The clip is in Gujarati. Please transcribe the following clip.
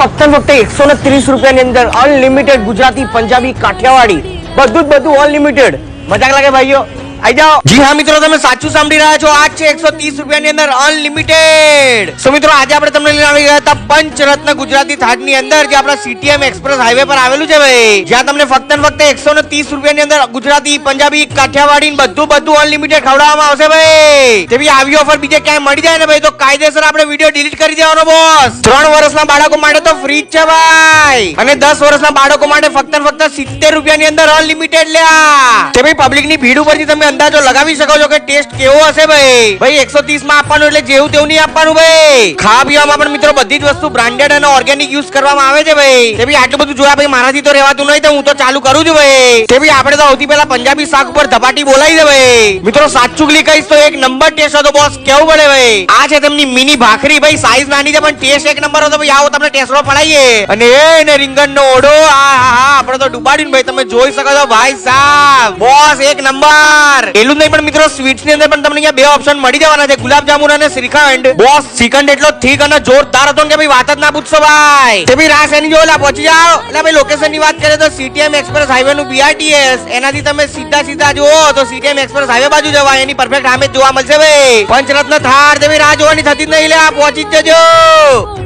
ફક્ત ફક્ત એકસો ને ત્રીસ રૂપિયાની અંદર અનલિમિટેડ ગુજરાતી, પંજાબી, કાઠિયાવાડી બધું જ બધું અનલિમિટેડ મજાક લાગે ભાઈઓ? આઈ જાઓ. જી હા મિત્રો, તમે સાચું સાંભળી રહ્યા છો. આજ છે એકસો ત્રીસ રૂપિયાની અંદર અનલિમિટેડ. સો મિત્રો, આજે આપણે તમને લઈને આવી ગયા હતા પંચરત્ન ગુજરાતી થાળની અંદર, જે આપણા સીટીએમ એક્સપ્રેસ હાઈવે પર આવેલું છે ભાઈ. જ્યાં તમને ફક્ત ને ફક્ત એકસો ને ત્રીસ રૂપિયાની અંદર ગુજરાતી, પંજાબી, કાઠિયાવાડી બધું બધું અનલિમિટેડ ખવડાવવામાં આવશે ભાઈ. તેવી આવી ઓફર બીજે ક્યાંય મળી જાય ને ભાઈ, તો કાયદેસર આપણે વીડિયો ડિલીટ કરી દેવાનો બોસ ત્રણ વર્ષના બાળકો માટે તો ફ્રી જ છે ભાઈ. અને દસ વર્ષના બાળકો માટે ફક્ત ને ફક્ત સિત્તેર રૂપિયાની અંદર અનલિમિટેડ લ્યા. તે ભાઈ પબ્લિકની ભીડ ઉપરથી તમે અંદાજો લગાવી શકો છો કે ટેસ્ટ કેવો હશે ભાઈ? ભાઈ, એકસો ત્રીસમાં આપવાનું એટલે જેવું તેવું નહીં આપવાનું ભાઈ. ખાવા પીવામાં પણ મિત્રો બધી જ વસ્તુ બ્રાન્ડેડ અને ઓર્ગેનિક યુઝ કરવામાં આવે છે ભાઈ. તે ભી આટલું બધું જોયા ભાઈ મારાથી તો રહેવાતું નહીં તો હું તો ચાલુ કરું છું ભાઈ. તે ભાઈ આપણે તો સૌથી પહેલા પંજાબી શાક ઉપર ધપાટી બોલાવી દે ભાઈ. મિત્રો સાચું કહીશ તો એક નંબર ટેસ્ટ હતો બોસ કેવું પડે ભાઈ? આ છે તેમની મિની ભાખરી ભાઈ સાઈઝ નાની છે, પણ ટેસ્ટ એક નંબર હતો. ભાઈ, આવો તમને ટેસ્ટો પડાવીએ અને એને ને રીંગણનો ઓઢો આ હા આપણે તો ડુબાડ્યું ને ભાઈ તમે જોઈ શકો છો, ભાઈ સાહેબ બોસ એક નંબર. એટલું જ નહીં પણ મિત્રો સ્વીટ્સ અંદર તમને બે ઓપ્શન મળી જવાના છે. ગુલાબ જામુન અને શ્રીખંડ. બોસ શ્રીખંડ એટલો થીક અને જોરદાર હતો કે ભાઈ વાત જ ના પૂછશો ભાઈ. ભાઈ રાસ એની જોલા પહોંચી જાઓ. એટલે ભાઈ લોકેશનની વાત કરીએ તો સીટીએમ એક્સપ્રેસ હાઈવે નું બીઆરટીએસ એનાથી તમે સીધા સીધા જુઓ તો સીટીએમ એક્સપ્રેસ હાઈવે બાજુ જવાય. એની પરફેક્ટ સામે જોવા મળશે ભાઈ. પંચરત્ન થાર, તે રાહ જોવાની થતી જ નહીં, લે, પહોંચી જ જજો.